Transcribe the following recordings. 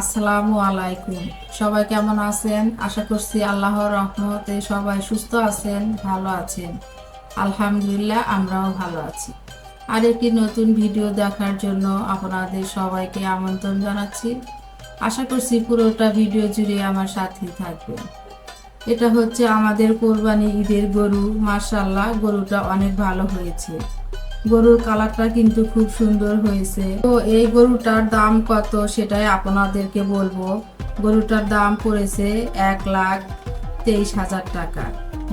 আসসালামু আলাইকুম। সবাই কেমন আছেন? আশা করছি আল্লাহর রহমতে সবাই সুস্থ আছেন, ভালো আছেন। আলহামদুলিল্লাহ, আমরাও ভালো আছি। আর একটি নতুন ভিডিও দেখার জন্য আপনাদের সবাইকে আমন্ত্রণ জানাচ্ছি। আশা করছি পুরোটা ভিডিও জুড়ে আমার সাথে থাকবেন। এটা হচ্ছে আমাদের কোরবানি ঈদের গরু। মার্শাল্লাহ গরুটা অনেক ভালো হয়েছে। গরুর কালারটা কিন্তু খুব সুন্দর হয়েছে। তো এই গরুটার দাম কত সেটাই আপনাদেরকে বলব। গরুটার দাম পড়েছে এক লাখ তেইশ হাজার টাকা।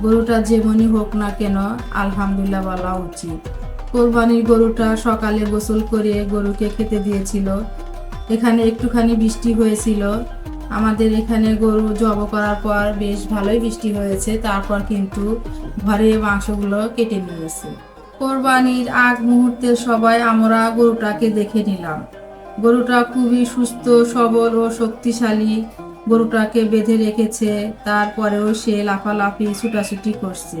গরুটা যেমনই হোক না কেন, আলহামদুলিল্লাহ বলা উচিত। কোরবানির গরুটা সকালে গোসল করে গরুকে খেতে দিয়েছিল। এখানে একটুখানি বৃষ্টি হয়েছিল। আমাদের এখানে গরু জব করার পর বেশ ভালোই বৃষ্টি হয়েছে। তারপর কিন্তু ঘরে মাংসগুলো কেটে নিয়েছে। কোরবানির আগ মুহূর্তে সবাই আমরা গরুটাকে দেখে নিলাম। গরুটা খুবই সুস্থ, সবল ও শক্তিশালী। গরুটাকে বেঁধে রেখেছে, তারপরেও সে লাফালাফি, ছুটাছুটি করছে।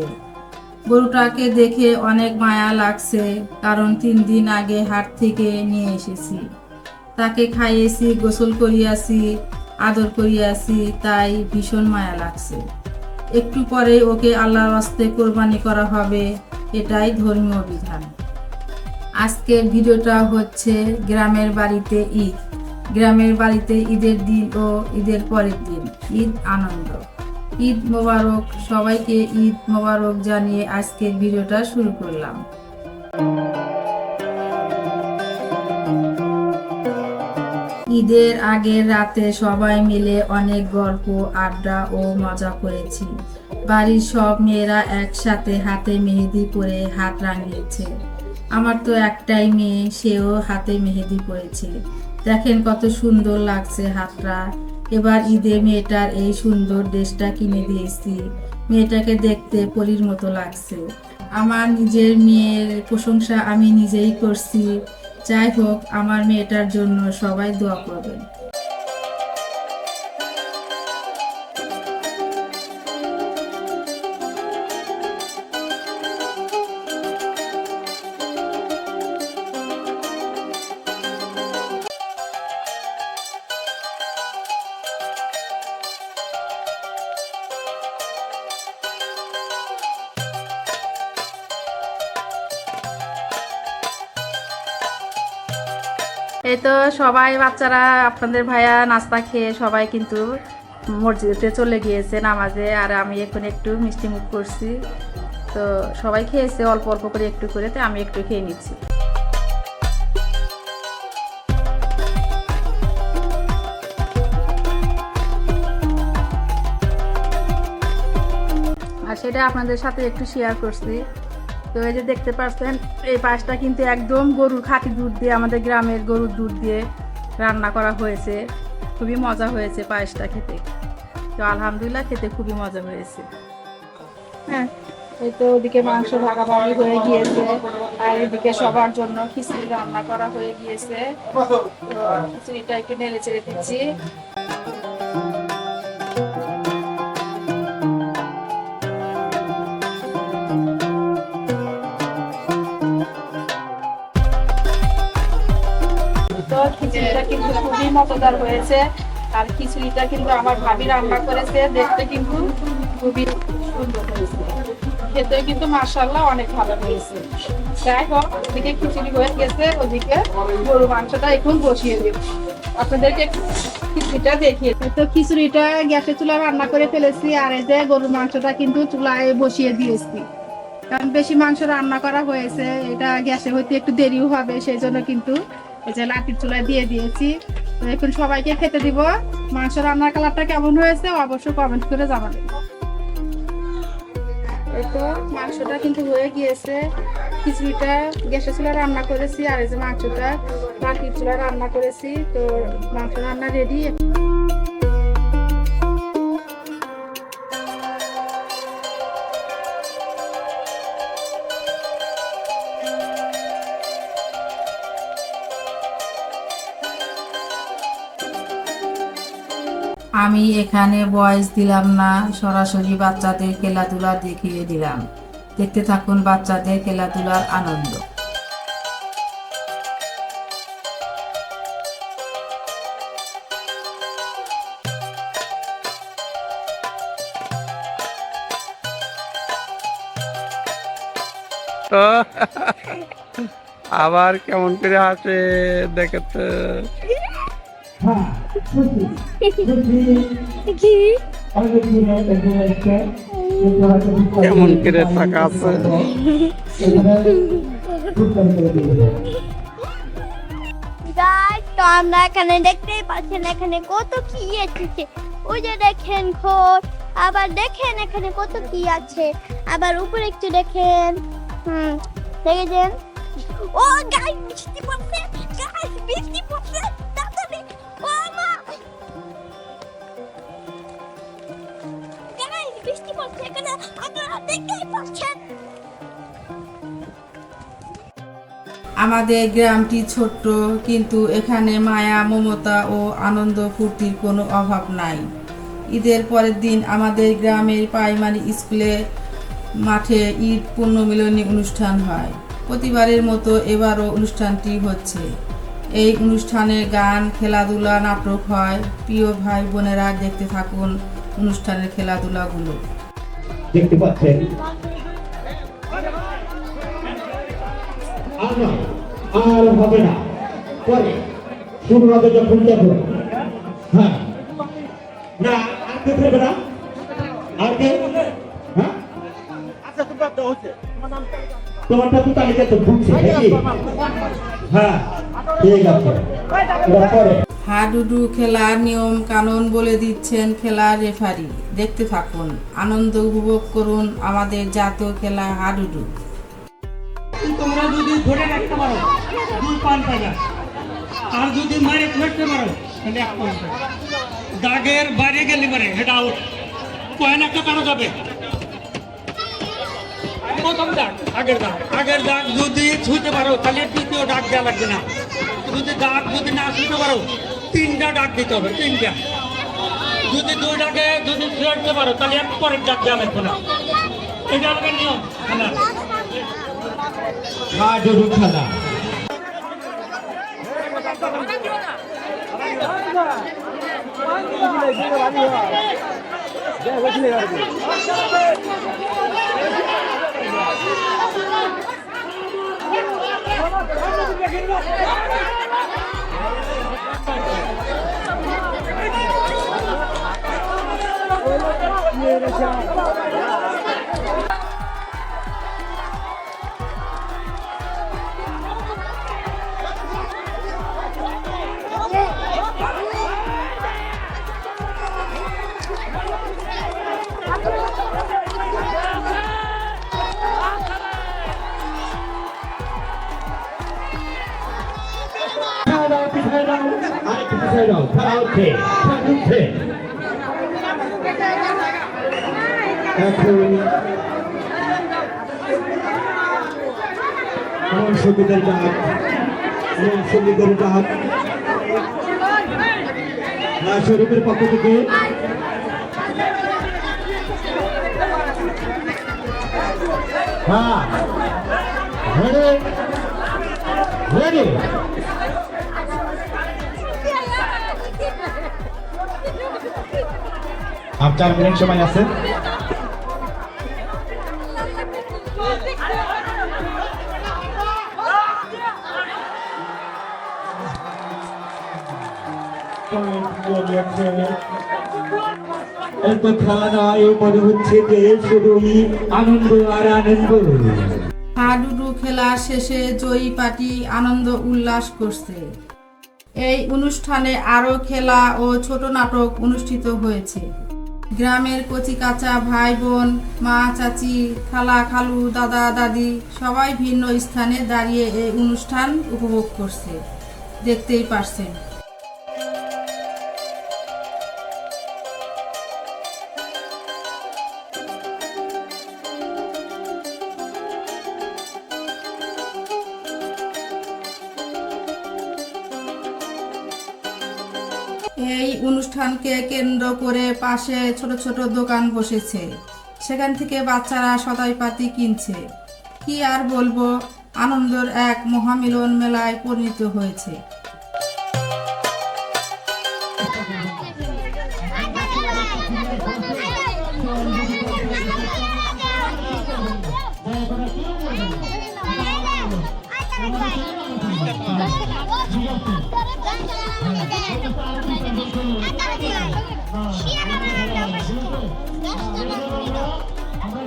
গরুটাকে দেখে অনেক মায়া লাগছে, কারণ তিন দিন আগে হাট থেকে নিয়ে এসেছি। তাকে খাইয়েছি, গোসল করিয়াছি, আদর করিয়াছি, তাই ভীষণ মায়া লাগছে। একটু পরে ওকে আল্লাহর হস্তে কোরবানি করা হবে। এটাই ধর্মীয় বিধান। আজকের ভিডিওটা হচ্ছে গ্রামের বাড়িতে ঈদ। গ্রামের বাড়িতে ঈদের দিন ও ঈদের পরের দিন ঈদ আনন্দ। ঈদ মোবারক, সবাইকে ঈদ মোবারক জানিয়ে আজকের ভিডিওটা শুরু করলাম। ঈদের আগের রাতে সবাই মিলে অনেক গল্প, আড্ডা ও মজা করেছি। বাড়ির সব মেয়েরা একসাথে হাতে মেহেদি পরে হাত রাঙিয়েছে। আমার তো একটাই মেয়ে, সেও হাতে মেহেদি পরেছে। দেখেন কত সুন্দর লাগছে হাতটা। এবার ঈদে মেয়েটার এই সুন্দর ড্রেসটা কিনে দিয়েছি। মেয়েটাকে দেখতে পরীর মতো লাগছে। আমার নিজের মেয়ের প্রশংসা আমি নিজেই করছি। যাই হোক, আমার মেয়েটার জন্য সবাই দোয়া করবেন। এই তো সবাই বাচ্চারা, আপনাদের ভাইয়া নাস্তা খেয়ে সবাই কিন্তু মসজিদে চলে গিয়েছে নামাজে, আর আমি এখন একটু মিষ্টি মুখ করছি। তো সবাই খেয়েছে, অল্প অল্প করে একটু করে, তো আমি একটু খেয়ে নিচ্ছি। আর সেটা আপনাদের সাথে একটু শেয়ার করছি। তো এই যে দেখতে পাচ্ছেন, এই পাশটা কিন্তু একদম গরুর খাঁটি দুধ দিয়ে আমাদের গ্রামের গরুর দুধ দিয়ে রান্না করা হয়েছে। খুবই মজা হয়েছে পায়েসটা খেতে। তো আলহামদুলিল্লাহ খেতে খুবই মজা হয়েছে। হ্যাঁ এই তো ওদিকে মাংস ভাগাভাগি হয়ে গিয়েছে, আর এদিকে সবার জন্য খিচুড়ি রান্না করা হয়ে গিয়েছে। খিচুড়িটা একটু নেড়ে চেড়ে দিচ্ছি। কিন্তু খুবই মজাদার হয়েছে। আর খিচুড়িটা কিন্তু আমার ভাবি রান্না করেছে, দেখতে কিন্তু খুবই সুন্দর হয়েছে। খেতে কিন্তু মার্শাল্লাহ অনেক ভালো হয়েছে। যাই হোক, ওদিকে খিচুড়ি হয়ে গেছে, ওদিকে গরু মাংসটা এখন বসিয়ে আপনাদেরকে চুলা রান্না করে ফেলেছি, আর এই যে গরুর মাংসটা কিন্তু চুলায় বসিয়ে দিয়েছি। কারণ বেশি মাংস রান্না করা হয়েছে, এটা গ্যাসে হইতে একটু দেরিও হবে, সেই জন্য কিন্তু এই যে লাঠির চুলায় দিয়ে দিয়েছি। এখন সবাইকে খেতে দিব। মাংস রান্নার কালারটা কেমন হয়েছে অবশ্যই কমেন্ট করে জানাবেন। তো মাংসটা কিন্তু হয়ে গিয়েছে। খিচুড়িটা গ্যাসের চুলা রান্না করেছি আর এই যে মাংসটা লাঠির চুলা রান্না করেছি। তো মাংস রান্না রেডি আমি এখানে বয়স দিলাম না, সরাসরি বাচ্চাদের খেলাধুলা দেখিয়ে দিলাম। দেখতে থাকুন বাচ্চাদের খেলাধুলার আনন্দ। তো আবার কেমন করে আছে দেখে তো কেমন করে টাকা আছে? তো আমরা এখানে দেখতেই পাচ্ছেন এখানে কত কি এসেছে ওই যে দেখেন খোট আবার দেখেন এখানে কত কি আছে। আবার উপরে একটু দেখেন, হুম, দেখেছেন? ও গাইস বৃষ্টি পড়ছে গাইস বৃষ্টি পড়ছে। আমাদের গ্রামটি ছোট্ট, কিন্তু এখানে মায়া, মমতা ও আনন্দ ফুর্তির কোনো অভাব নাই। ঈদের পরের দিন আমাদের গ্রামের প্রাইমারি স্কুলে মাঠে ঈদ পুণ্যমিলনী অনুষ্ঠান হয়। প্রতিবারের মতো এবারও অনুষ্ঠানটি হচ্ছে। এই অনুষ্ঠানে গান, খেলাধুলা, নাটক হয়। প্রিয় ভাই বোনেরা দেখতে থাকুন অনুষ্ঠানের খেলাধুলাগুলো। দেখতে পাচ্ছেন। আর নয়, আর হবে না। পরে শুরু হবে যখন যখন হ্যাঁ। না আর কেউ খেলবে না? আর কে হ্যাঁ? তোমারটা তো তালিকা তো ঢুকছে নাকি? হ্যাঁ ঠিক আছে। পরে। হাডুডু খেলার নিয়ম কানুন বলে দিচ্ছেন খেলার রেফারি। দেখতে থাকুন, আনন্দ উপভোগ করুন আমাদের জাতীয় খেলা হাডুডু। তোমরা যদি রাখতে পারো, দুই আর যদি মারে ধরতে পারো, তাহলে এক দাগের বাইরে গেলে পারে সেটা আউট পয়েন্ট একটা কারও যাবে। প্রথম দাগ, আগের দাগ। আগের দাগ যদি ছুঁতে পারো, তাহলে দ্বিতীয় ডাক দেওয়া লাগবে না। যদি ডাক যদি না ছুঁতে পারো তিনটা ডাক দিতে হবে তিনটা। যদি দুই ডাকে যদি ছুঁতে পারো তাহলে এক পরের ডাক দেওয়া লাগবে না। এটা হবে নিয়ম খেলার হাডুডু খেলা আরেকটু এখন আমার সঙ্গীতের ডাক আমার সঙ্গীতের ডাক শরীফের পক্ষ থেকে হ্যাঁ রেডি রেডি আর চার মিনিট সময় আছে এত খেলা মনে হচ্ছে যে শুধুই আনন্দ আর আনন্দ হাডুডু খেলা শেষে জয়ী আনন্দ উল্লাস করছে। এই অনুষ্ঠানে আরও খেলা ও ছোট নাটক অনুষ্ঠিত হয়েছে। গ্রামের কচি কচিকাচা ভাই বোন মা, চাচি, খালা, খালু, দাদা, দাদি সবাই ভিন্ন স্থানে দাঁড়িয়ে এই অনুষ্ঠান উপভোগ করছে। দেখতেই পারছেন। অনুষ্ঠানকে কেন্দ্র করে পাশে ছোট ছোট দোকান বসেছে সেখান থেকে বাচ্চারা সদাই পাতি কিনছে কি আর বলব আনন্দের এক মহামিলন মেলায় পরিণত হয়েছে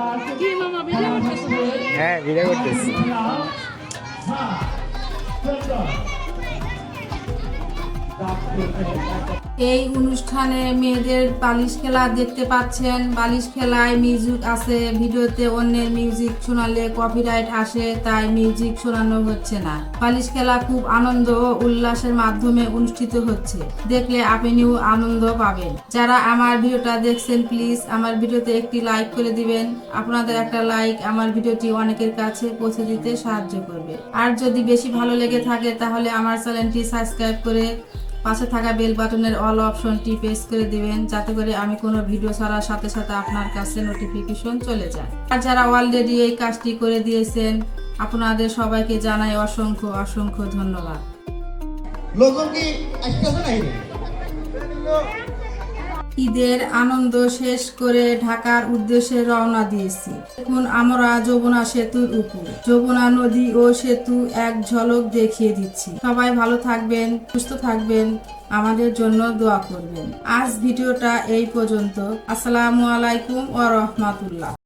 হ্যাঁ দেখা যাক হ্যাঁ ভিডিও করতেছি এই অনুষ্ঠানে মেয়েদের বালিশ খেলা দেখতে পাচ্ছেন। বালিশ খেলায় মিউজিক আছে। ভিডিওতে অন্যের মিউজিক শোনালে কপিরাইট আসে, তাই মিউজিক শোনানো হচ্ছে না। বালিশ খেলা খুব আনন্দ ও উল্লাসের মাধ্যমে অনুষ্ঠিত হচ্ছে। দেখলে আপনিও আনন্দ পাবেন। যারা আমার ভিডিওটা দেখছেন প্লিজ আমার ভিডিওতে একটি লাইক করে দিবেন। আপনাদের একটা লাইক আমার ভিডিওটি অনেকের কাছে পৌঁছে দিতে সাহায্য করবে। আর যদি বেশি ভালো লেগে থাকে, তাহলে আমার চ্যানেলটি সাবস্ক্রাইব করে পাশে থাকা বেল বাটনের অল অপশনটি প্রেস করে দিবেন, যাতে করে আমি কোনো ভিডিও ছাড়ার সাথে সাথে আপনার কাছে নোটিফিকেশন চলে যায়। আর যারা অলরেডি এই কাজটি করে দিয়েছেন, আপনাদের সবাইকে জানাই অসংখ্য অসংখ্য ধন্যবাদ। নাকি? ঈদের আনন্দ শেষ করে ঢাকার উদ্দেশ্যে রওনা দিয়েছি। এখন আমরা যমুনা সেতুর উপর। যমুনা নদী ও সেতু এক ঝলক দেখিয়ে দিচ্ছি। সবাই ভালো থাকবেন, সুস্থ থাকবেন, আমাদের জন্য দোয়া করবেন। আজ ভিডিওটা এই পর্যন্ত। আসসালামু আলাইকুম ও রহমাতুল্লাহ।